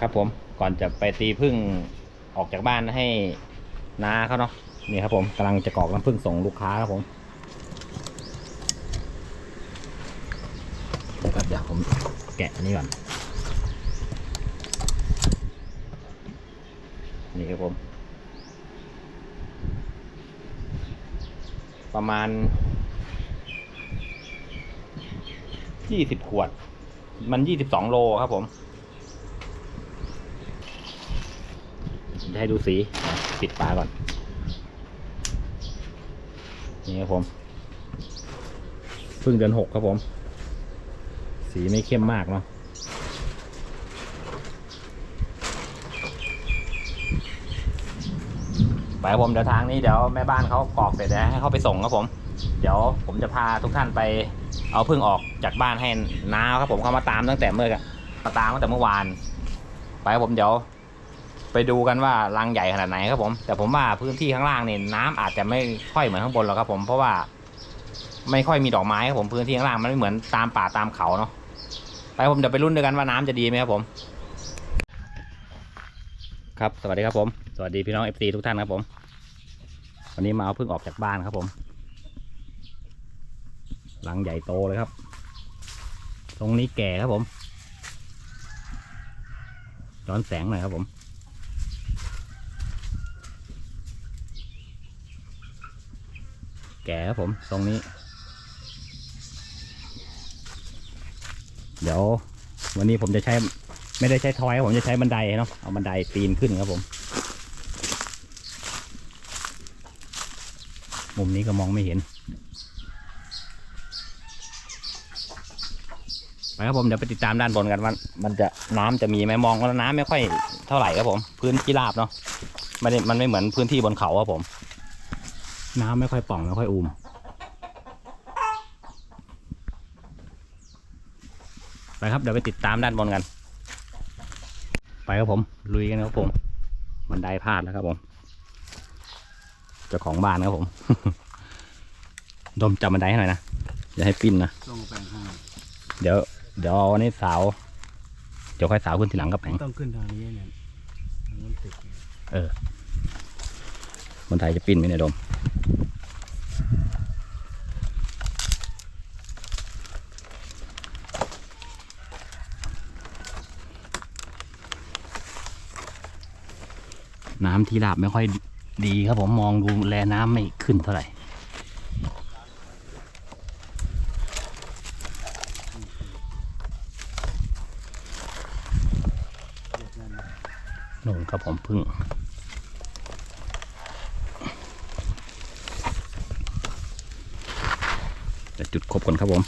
ครับผมก่อนจะไปตีพึ่งออกจากบ้านให้น้าเขาเนาะนี่ครับผมกำลังจะกรอกน้ำพึ่งส่งลูกค้าครับผมเดี๋ยวครับเดี๋ยวผมแกะอันนี้ก่อนนี่ครับผม ประมาณยี่สิบขวด มันยี่สิบสองโลครับผม จะให้ดูสีปิดฝาก่อน นี่ครับผมเพิ่งเดือนหกครับผม สีไม่เข้มมากเนาะไปครับผมเดี๋ยวทางนี้เดี๋ยวแม่บ้านเขากรอกเสร็จแล้วให้เขาไปส่งครับผม เดี๋ยวผมจะพาทุกท่านไปเอาพึ่งออกจากบ้านให้น้าครับผมเขามาตามตั้งแต่เมื่อมาตามตั้งแต่เมื่อวาน ไปครับผมเดี๋ยว ไปดูกันว่ารังใหญ่ขนาดไหนครับผม แต่ผมว่าพื้นที่ข้างล่างเนี่ยน้ำอาจจะไม่ค่อยเหมือนข้างบนหรอกครับผมเพราะว่า ไม่ค่อยมีดอกไม้ครับผมพื้นที่ข้างล่างมันไม่เหมือนตามป่าตามเขาเนาะไปผมเดี๋ยวไปรุ่นด้วยกันว่าน้ำจะดีไหมครับผม ครับสวัสดีครับผม สวัสดีพี่น้องเอฟซีทุกท่านครับผม วันนี้มาเอาพึ่งออกจากบ้านครับผมรังใหญ่โตเลยครับ ตรงนี้แก่ครับผมย้อนแสงหน่อยครับผม แก่ครับผมตรงนี้ เดี๋ยว วันนี้ผมจะใช้ ไม่ได้ใช้ทอยผมจะใช้บันไดเนาะเอาบันไดปีนขึ้นครับผม มุมนี้ก็มองไม่เห็น ไปครับผมเดี๋ยวไปติดตามด้านบนกันว่ามันจะน้ำจะมีไหมมองแล้วน้ำไม่ค่อยเท่าไหร่ครับผม พื้นที่ราบเนาะไม่ได้มันไม่เหมือนพื้นที่บนเขาครับผม น้ำไม่ค่อยป่องไม่ค่อยอูมไปครับเดี๋ยวไปติดตามด้านบนกัน ไปครับผมลุยกันครับผมบันไดพลาดแล้วครับผมเจ้าของบ้านครับผมดมจับบันไดให้หน่อยนะอย่าให้ปิ้นนะต้องแปลงให้เดี๋ยวเดี๋ยวเอาอันนี้สาวเดี๋ยวค่อยสาวขึ้นทีหลังกับแผงต้องขึ้นทางนี้เนี่ยทางมันติดเนี่ยคนไทยจะปิ้นไหมเนี่ยดม น้ำที่ราบไม่ค่อยดีครับผมมองดูแลน้ำไม่ขึ้นเท่าไหร่นามโน่นครับผมพึ่ง จะจุดครบก่อนครับผม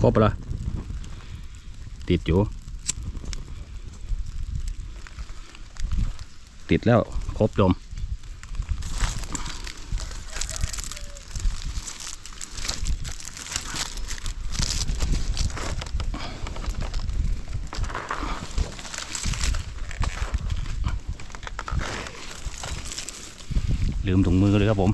ครบแล้วติดอยู่ ติดแล้วครบจมลืมถุงมือเลยครับผม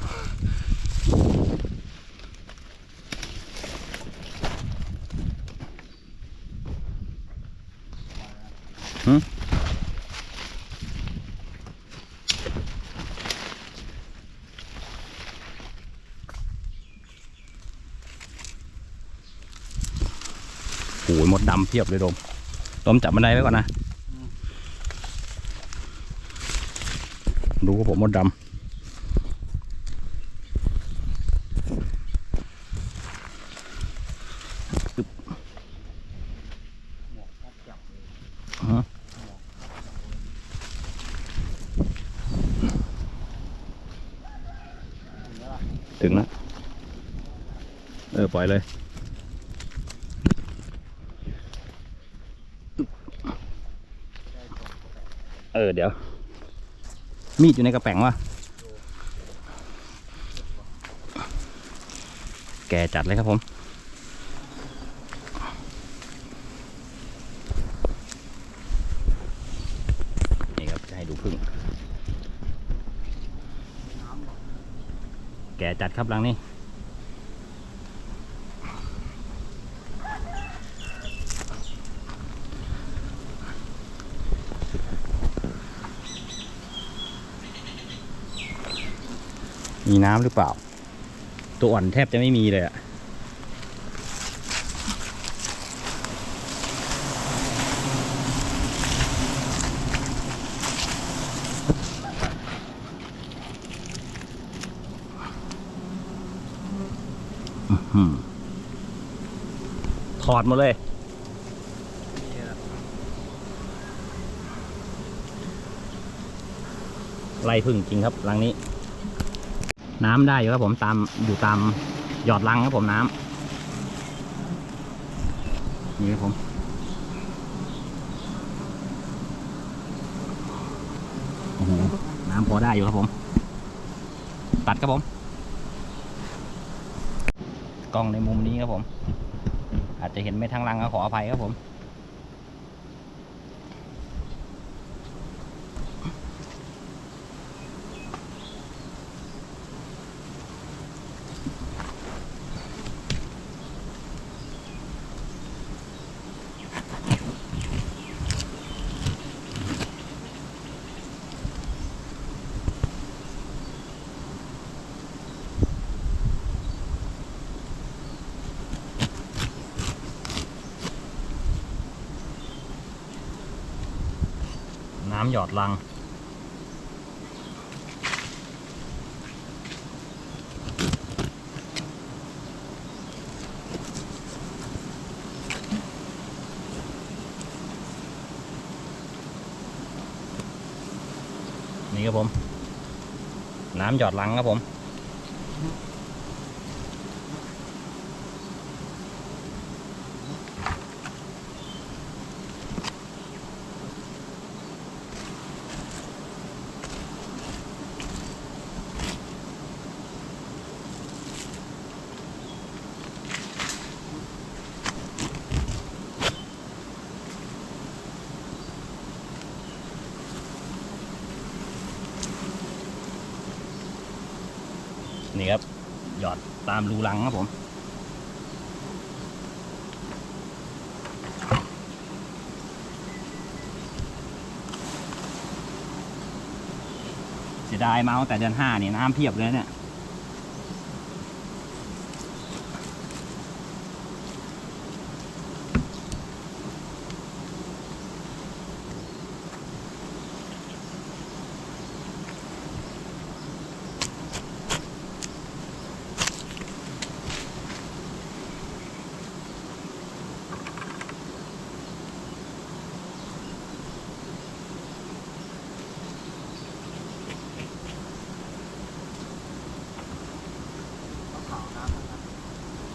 โอ้ย มดดำเพียบเลยโดมโดมจับบันไดไว้ก่อนนะ ดูครับผมมดดำปึ๊บฮะถึงแล้ว เออ ปล่อยเลย เออ เดี๋ยว มีดอยู่ในกระแป๋งวะแกจัดเลยครับผม นี่ครับจะให้ดูพึ่ง แกจัดครับหลังนี้ มีน้ำหรือเปล่า ตัวอ่อนแทบจะไม่มีเลยอะถอดหมดเลยไล่พึ่งจริงครับรังนี้ น้ำได้อยู่ครับผมตามอยู่ตามหยอดรังครับผมน้ำนี่ครับผมโอ้โหน้ำพอได้อยู่ครับผม ตัดครับผม กล้องในมุมนี้ครับผม อาจจะเห็นไม่ทั้งรังก็ขออภัยครับผม น้ำหยอดลัง นี่ครับผม น้ำหยอดลังครับผม นี่ครับ หยอดตามรูรังครับผม เสียดายมาตั้งแต่เดือนห้านี่น้ำเพียบเลยเนี่ย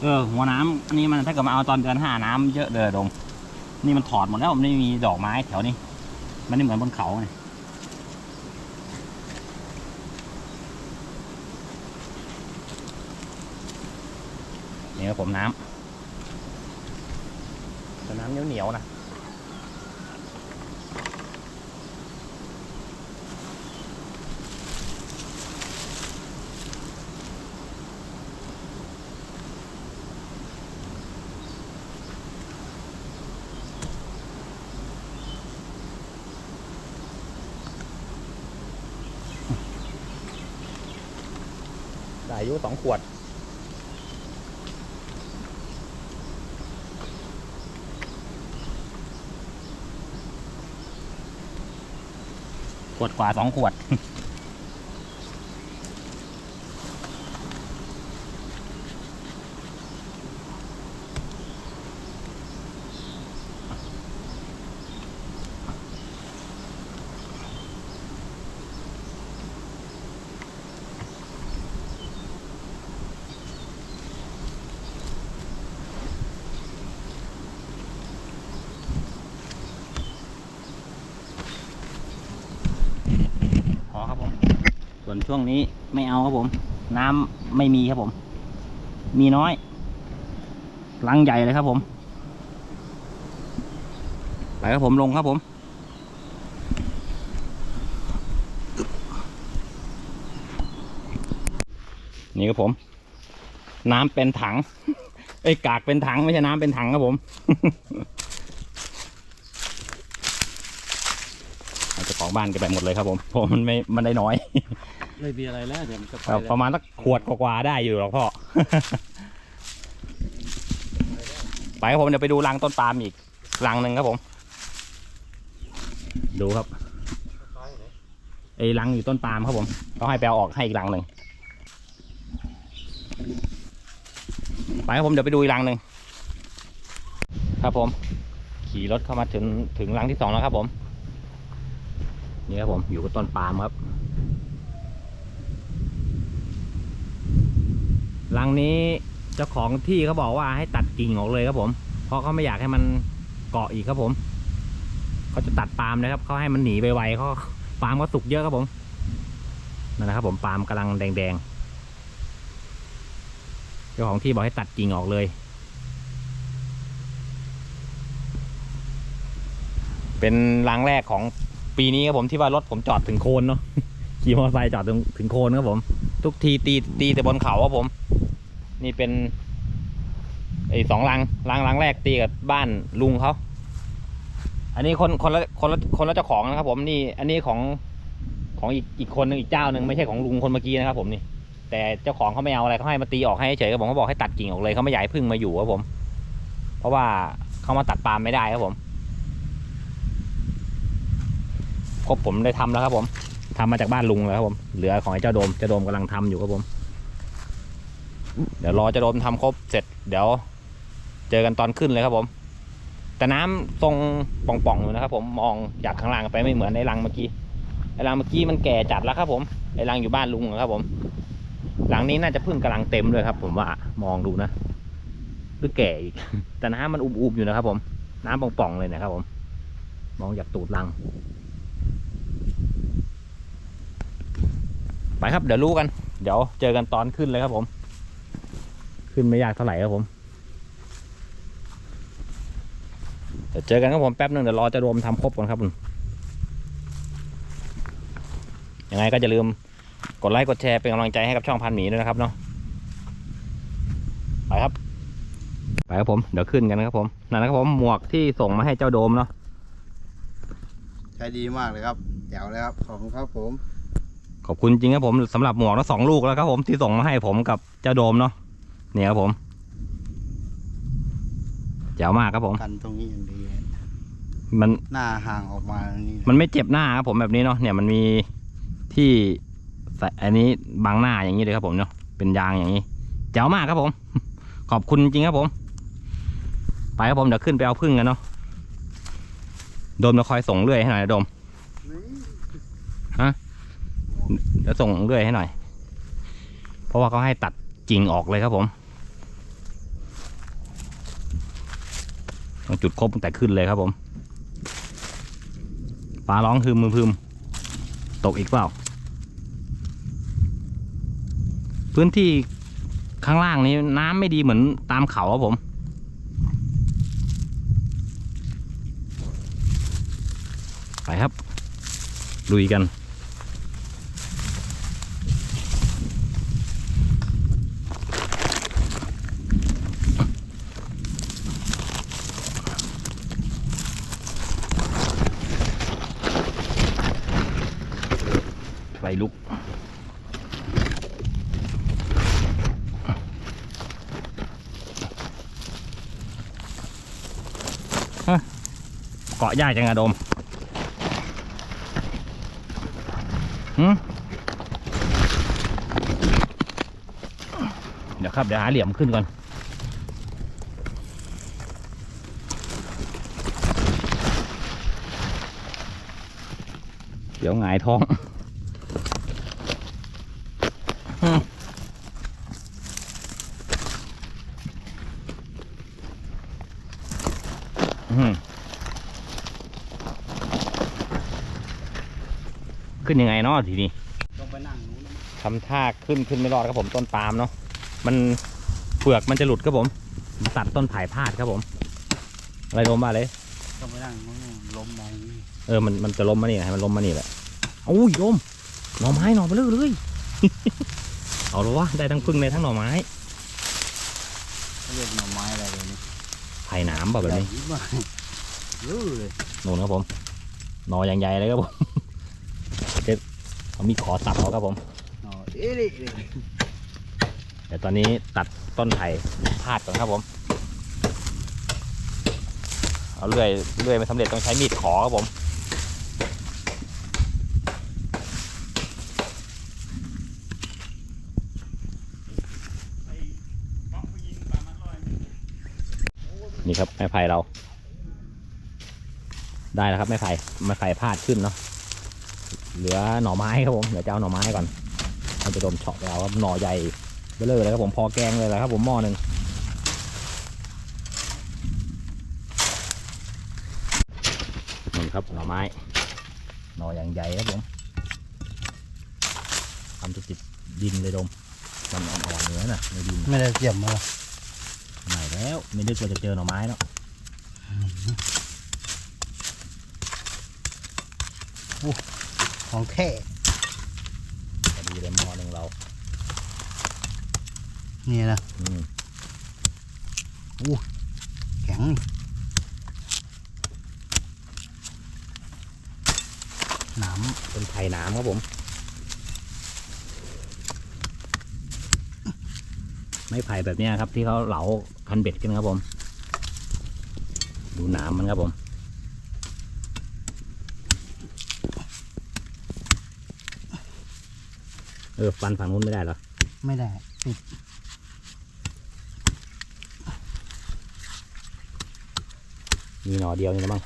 เออหัวน้ำอันนี้มันถ้าเกิดมาเอาตอนเดือนห้าน้ำเยอะเลยดงนี่มันถอดหมดแล้วมันไม่มีดอกไม้แถวนี้ มันไม่เหมือนบนเขาไงนี่ครับผมน้ำแต่น้ำเหนียวๆนะ ได้อายุสองขวด ขวดกว่าสองขวด พอครับผ มส่วนช่วงนี้ไม่เอาครับผมน้ำไม่มีครับผมมีน้อยรังใหญ่เลยครับผม ไปครับผมลงครับผมนี่ครับผม น้ำเป็นถังเอ้ยกากเป็นถังไม่ใช่น้ำเป็นถังครับผมเอาเจ้าของบ้านกันไปหมดเลยครับผมเพราะมันไม่มันได้น้อยไม่มีอะไรแล้วเดี๋ยวมันจะไปครับแล้วประมาณสักขวดกว่าๆได้อยู่หรอกพ่อ ไปครับผมเดี๋ยวไปดูรังต้นปาล์มอีกรังหนึ่งครับผม ดูครับไอ้รังอยู่ต้นปาล์มครับผมเขาให้ไปเอาออกให้อีกรังหนึ่งไปครับผมเดี๋ยวไปดูอีกรังหนึ่งครับผม ขี่รถเข้ามาถึงถึงรังที่สองแล้วครับผมนี่ครับผมอยู่กับต้นปาล์มครับรังนี้ เจ้าของที่เขาบอกว่าให้ตัดกิ่งออกเลยครับผม เพราะเขาไม่อยากให้มันเกาะอีกครับผมเขาจะตัดปาล์มนะครับเขาให้มันหนีไวๆเขาปาล์มก็สุกเยอะครับผมนั่นนะครับ ผมปาล์มกำลังแดงๆเจ้าของที่บอกให้ตัดกิ่งออกเลย เป็นรังแรกของปีนี้ครับผมที่ว่ารถผมจอดถึงโคนเนาะขี่มอเตอร์ไซค์จอดถึงถึงโคนครับผม ทุกทีตีตีแต่บนเขาครับผม นี่เป็นไอ้สองลังลังลังแรกตีกับบ้านลุงเขา อันนี้คนคนละคนละคนละเจ้าของนะครับ ผมนี่ อันนี้ของของอีกอีกคนหนึ่งอีกเจ้าหนึ่งไม่ใช่ของลุงคนเมื่อกี้นะครับ ผมนี่ แต่เจ้าของเขาไม่เอาอะไรเขาให้มาตีออกให้เฉยครับผมเขาบอกให้ตัดกิ่งออกเลยเขาไม่อยากให้พึ่งมาอยู่ครับผม เพราะว่าเขามาตัดปาล์มไม่ได้ครับผมครบผมได้ทำแล้วครับผมทำมาจากบ้านลุงแล้วครับผม เหลือของไอ้เจ้าโดมเจ้าโดมกำลังทำอยู่ครับผม เดี๋ยวรอจ้าโดมทำครบเสร็จ เดี๋ยว เจอกันตอนขึ้นเลยครับผม แต่น้ำทรงป่องๆอยู่นะครับ ผมมองจากข้างล่างไปไม่เหมือนไอ้รังเมื่อกี้ไอ้รังเมื่อกี้มันแก่จัดแล้วครับผมไอ้รังอยู่บ้านลุงครับผม หลังนี้น่าจะเพึ่งกำลังเต็มด้วยครับ ผมว่ามองดูนะหรือแก่อีกแต่น้ำมันอุบๆอยู่นะครับ ผม น้ำป่องๆเลยนะครับ ผม มองจากตูดรังไปครับเดี๋ยวรู้กัน เดี๋ยวเจอกันตอนขึ้นเลยครับผม ขึ้นไม่ยากเท่าไหร่ครับผมเดี๋ยวเจอกันครับผมแป๊บหนึงเดี๋ยวรอจะรวมทำครบก่อนครับผมยังไงก็จะลืมกดไลค์กดแชร์เป็นกำลังใจให้กับช่องพันหมีด้วยนะครับเนาะไปครับ ไปครับผมเดี๋ยวขึ้นกันนะครับผมนั่นนะครับผมหมวกที่ส่งมาให้เจ้าโดมเนาะใช้ดีมากเลยครับแจ๋วเลยครับขอบคุณครับผม ขอบคุณจริงครับผมสำหรับหมวกทั้งสองลูกแล้วครับผมที่ส่งมาให้ผมกับเจ้าโดมเนาะ เนี่ยครับผมแจ๋วมากครับผม กันตรงนี้อย่างดีมันหน้าห่างออกมานี่มันไม่เจ็บหน้าครับผมแบบนี้เนาะเนี่ยมันมีที่ใส่อันนี้บังหน้าอย่างนี้เลยครับผมเนาะเป็นยางอย่างนี้แจ๋วมากครับผม ขอบคุณจริงครับผม ไปครับผมเดี๋ยวขึ้นไปเอาพึ่งกันเนาะโดมจะคอยส่งเรื่อยให้หน่อยนะโดมเดี๋ยวส่งเรื่อยให้หน่อย เพราะว่าเขาให้ตัดกิ่งออกเลยครับผม ต้องจุดครบตั้งแต่ขึ้นเลยครับผมฟ้าร้องฮึมมึมพึมตกอีกเปล่า พื้นที่ข้างล่างนี้น้ำไม่ดีเหมือนตามเขาครับผม ไปครับลุยกัน กาะยากจังอะโดมหืมเดี๋ยวครับ เดี๋ยวหาเหลี่ยมขึ้นก่อน เดี๋ยวหงายท้อง อืมขึ้ นยังไงเนาะทีนี้ต้องไปนั่งนู้นนะทำท่าขึ้นขึ้นไม่รอดครับผมต้นปาล์มเนาะมันเปลือกมันจะหลุดครับผมมันตัดต้นไผ่พลาดครับผม อะไรล้มมาเลยต้องไปนั่งล้มมองนี่เออมันมันจะล้มมานี่นะให้มันล้มมานี่แหละโอ้ยโยมหน่อไม้หน่อเบลอเลยเอาละวะได้ทั้งพึ่งได้ทั้งหน่อไม้เขาเรียกหน่อไม้อะไรเลยนี่ไผ่หนามแบบนี้ใหญ่มากรู้เลยนู่นครับผมหน่ออย่างใหญ่เลยครับผมเด็ด เอามีดขอสับเอาครับผมหน่อเอ๊ะเลยเดี๋ยวตอนนี้ตัดต้นไผ่พาดก่อนครับผม เอาเลื่อยเลื่อยไม่สำเร็จต้องใช้มีดขอครับผมนี่ครับไม้ไผ่เรา ได้แล้วครับไม้ไผ่ไม้ไผ่พาดขึ้นเนาะ เหลือหน่อไม้ครับผมเดี๋ยวจะเอาหน่อไม้ก่อนมันจะโดนเฉาะไปเอาครับหน่อใหญ่เบลอเลยครับผมพอแกงเลยแหละครับผมหม้อหนึ่งนี่ครับหน่อไม้หน่ออย่างใหญ่ครับผมทำจะติดดินเลยดมมันอ่อนๆเนื้อน่ะในดินไม่ได้เจียมมาหรอไหนแล้วไม่นึกว่าจะเจอหน่อไม้แล้ว ของแท้พอดีเลยหม้อหนึ่งเรา นี่นะอืมแข็งนี่หนามเป็นไผ่หน้ำครับผมไม้ไผ่แบบเนี้ยครับที่เขาเหลาคันเบ็ดกันครับผม ดูหนามมันครับผม ออฟันฝั่งนู้นไม่ได้เหรอ ไม่ได้ติดมีหน่อเดียวนี่นะมั้ง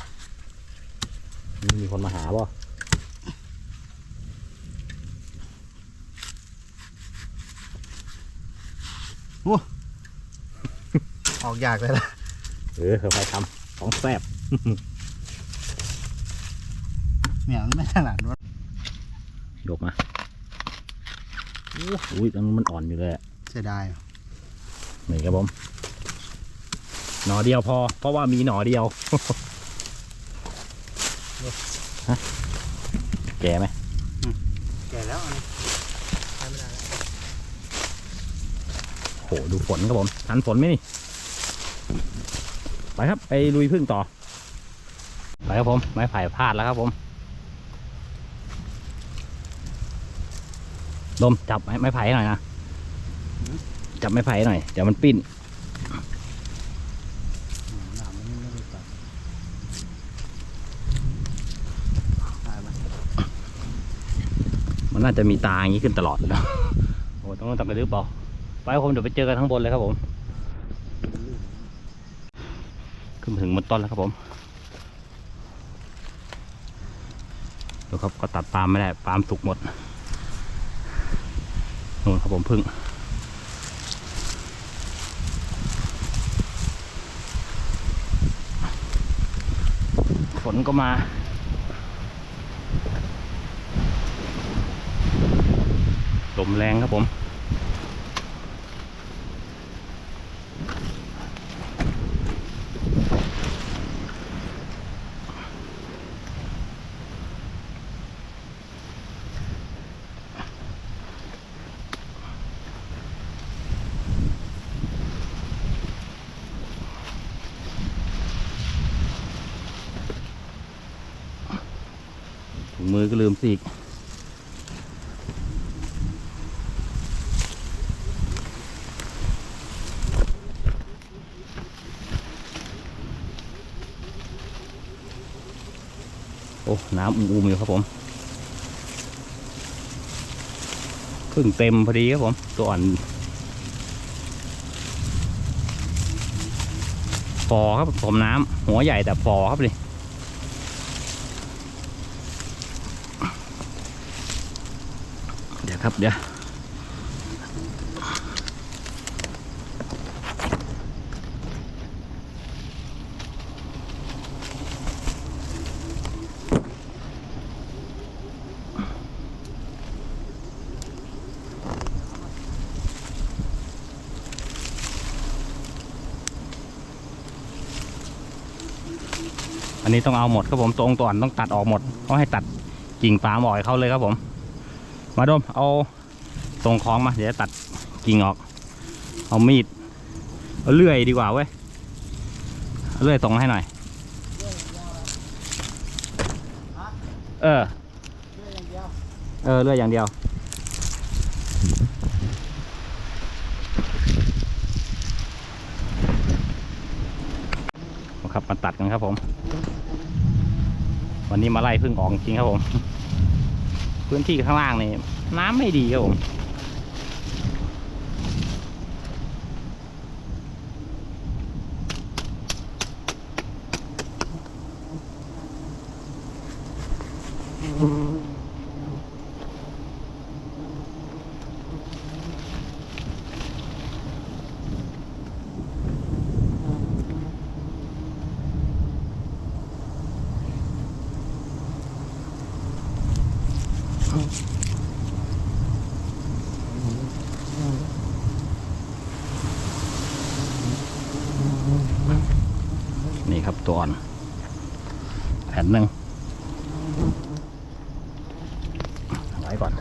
มีมีคนมาหาป่ะออกยากเลยล่ะเออค่อยๆทำของแซ่บ เนี่ยมันไม่ถนัดรถยกมา อุ้ยตรงนู้นมันอ่อนอยู่เลยอะเสียดายนี่ครับผม หน่อเดียวพอ เพราะว่ามีหน่อเดียวฮะแก่ไหมแก่แล้วอันนี้ใช้ไม่ได้แล้วโหดูฝนครับผมทันฝนไหมนี่ ไปครับ ไปลุยพึ่งต่อ ไปครับผม ไม้ไผ่พลาดแล้วครับผม ดมจับไม้ไม้ไผ่ให้หน่อยนะ จับไม้ไผ่ให้หน่อย เดี๋ยวมันปิ้นหนามมันไม่ได้ตัดตายไหมมันน่าจะมีตาอย่างนี้ขึ้นตลอดเลยนะโอ้ต้องตักกระดึบเปล่าไปครับผมเดี๋ยวไปเจอกันข้างบนเลยครับผม ขึ้นมาถึงบนต้นแล้วครับผมดูครับก็ตัดปาล์มไม่ได้ปาล์มสุกหมด นู่นครับผมพึ่งฝนก็มาลมแรงครับผม โอ้ น้ำอุ่มอยู่ครับผมเพิ่งเต็มพอดีครับผม ตัวอ่อนฟอครับผมน้ำหัวใหญ่แต่ฟอครับเลยเดี๋ยวครับเดี๋ยว อันนี้ต้องเอาหมดครับผมตรงตัวอ่อนต้องตัดออกหมดเขาให้ตัดกิ่งปาล์มออกให้เขาเลยครับผม มาดมเอาส่งของมาเดี๋ยวจะตัดกิ่งออก เอามีดเอาเลื่อยดีกว่าเว้ยเลื่อยส่งให้หน่อย เออ เออเลื่อยอย่างเดียว ครับมา ตัดกันครับผม วันนี้มาไล่พึ่งออกจริงครับผม พื้นที่ข้างล่างนี่น้ำไม่ดีครับผมอืมครับตัวอ่อนแผ่นหนึ่งไว้ก่อน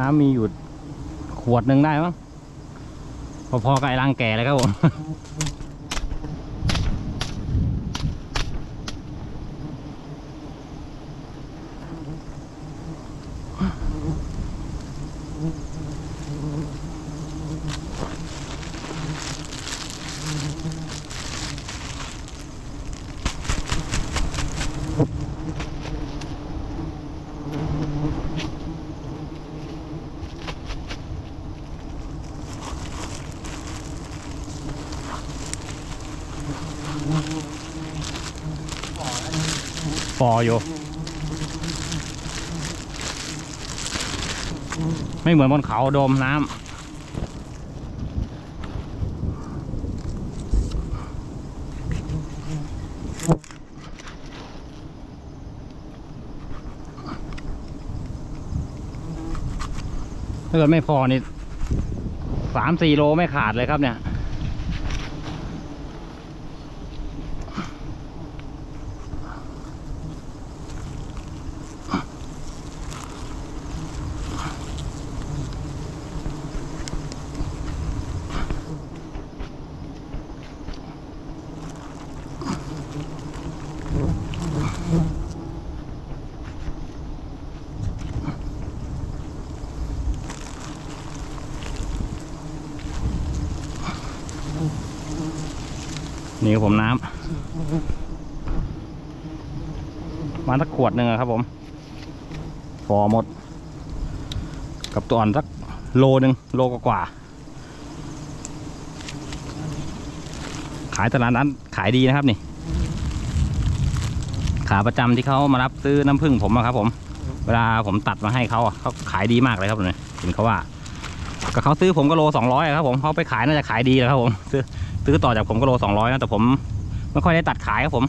น้ำมีอยู่ขวดหนึ่งได้มั้งพอๆกับไอ้รังแก่เลยครับผม ฟออยู่ ไม่เหมือนบนเขาโดมน้ำถ้าเกิดไม่พอนี่สามสี่โลไม่ขาดเลยครับเนี่ย ผมน้ำมาสักขวดหนึ่งครับผมฟอหมด กับตัวอ่อนสักโลหนึ่งโลกว่าขายตลาดนั้นขายดีนะครับนี่ ขาประจำที่เขามารับซื้อน้ำผึ้งผมอะครับผม เวลาผมตัดมาให้เขาเขาขายดีมากเลยครับเนี่ยเห็นเขาว่าก็เขาซื้อผมก็โลสองร้อยครับผมเขาไปขายน่าจะขายดีแล้วครับผมซื้อ ซื้อต่อจากผมก็โลสองร้อยนะแต่ผมไม่ค่อยได้ตัดขายครับผม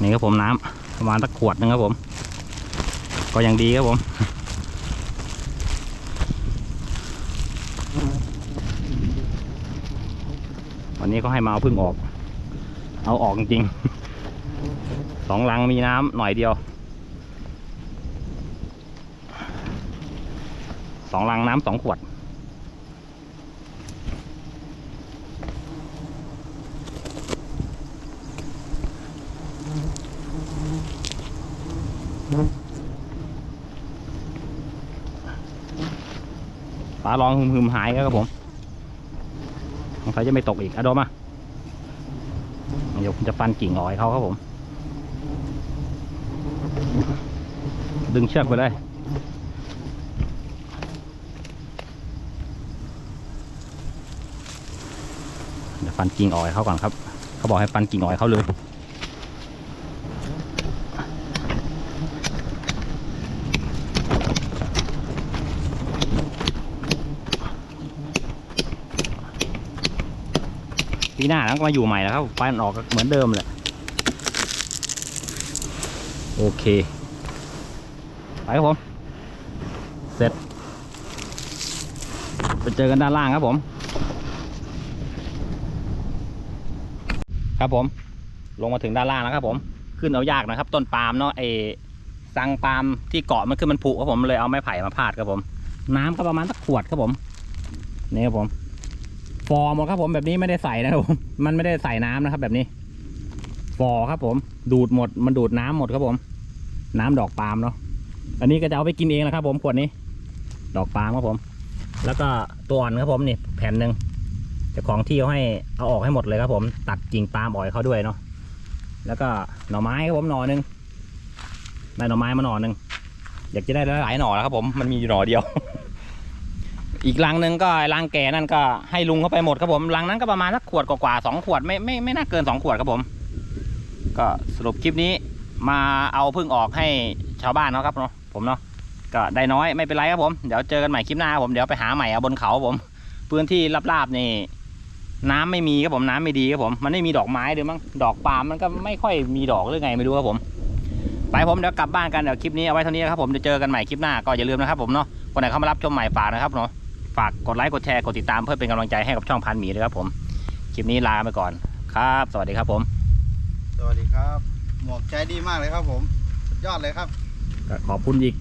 นี่ครับผมน้ำประมาณสักขวดหนึงครับผม ก็ยังดีครับผมวันนี้ก็ให้มาเอาพึ่งออก เอาออกจริงสองลังมีน้ำหน่อยเดียว สองลังน้ำสองขวดาร้องหึมหึมหายแล้วครับผมสงสัยจะไม่ตกอีกอะโดมอะเดี๋ยวผมจะฟันกิ่งออกให้เขาครับผม ดึงเชือกไปเลยเดี๋ยวฟันกิ่งออกให้เขาก่อนครับ เขาบอกให้ฟันกิ่งออกให้เขาเลย ปีหน้าแล้วก็มาอยู่ใหม่แล้วครับฟันออกเหมือนเดิมแหละโอเค ไปครับผม เสร็จ ไปเจอกันด้านล่างครับผม ครับผม ลงมาถึงด้านล่างแล้วครับผม ขึ้นเอายากนะครับ ต้นปาล์มเนาะไอสังปาล์มที่เกาะมันขึ้นมันผุครับผมเลยเอาไม้ไผ่มาพาดครับผม น้ำก็ประมาณสักขวดครับผม นี่ครับผม ฟอร์หมดครับผมแบบนี้ไม่ได้ใส่นะครับผมมันไม่ได้ใส่น้ำนะครับ แบบนี้ ฟอร์ครับผม ดูดหมดมันดูดน้ำหมดครับผม น้ำดอกปาล์มเนาะอันนี้ก็จะเอาไปกินเองนะครับ ผมขวดนี้ ดอกปาล์มครับผม แล้วก็ตัวอ่อนครับผมนี่แผ่นหนึ่งเจ้าของที่เขาให้เอาออกให้หมดเลยครับผม ตัดกิ่งปาล์มอ่อยเขาด้วยเนาะแล้วก็หน่อไม้ครับผมหน่อหนึ่งได้หน่อไม้มาหน่อหนึ่งอยากจะได้หลายหน่อแล้วครับผมมันมีอยู่หน่อเดียว อีกลังหนึ่งก็ลังแก่นั่นก็ให้ลุงเขาไปหมดครับผมลังนั้นก็ประมาณสักขวดกว่าๆสองขวดไม่ไม่ไม่น่าเกินสองขวดครับผม ก็สรุปคลิปนี้มาเอาพึ่งออกให้ชาวบ้านเขาครับเนาะผมเนาะก็ได้น้อยไม่เป็นไรครับผมเดี๋ยวเจอกันใหม่คลิปหน้าผมเดี๋ยวไปหาใหม่เอาบนเขาผม พื้นที่ราบๆนี่น้ำไม่มีครับผมน้ำไม่ดีครับผมมันไม่มีดอกไม้ด้วยมั้งดอกปาล์มมันก็ไม่ค่อยมีดอกหรือไงไม่รู้ครับผม ไปผมเดี๋ยวกลับบ้านกันเดี๋ยวคลิปนี้เอาไว้เท่านี้ครับผมจะเจอกันใหม่คลิปหน้าก็อย่าลืมนะครับผมเนาะคนไหนเข้ามารับชมใหม่ฝากนะครับเนาะ ฝากกดไลค์กดแชร์กดติดตามเพื่อเป็นกำลังใจให้กับช่องพันหมีด้วยครับผม คลิปนี้ลาไปก่อนครับ สวัสดีครับผม สวัสดีครับ หมวกใจดีมากเลยครับผม สุดยอดเลยครับก็ขอบคุณอีก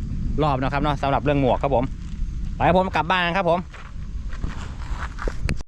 รอบนะครับเนาะสำหรับเรื่องหมวกครับผม ไปครับผมกลับบ้านกันครับผม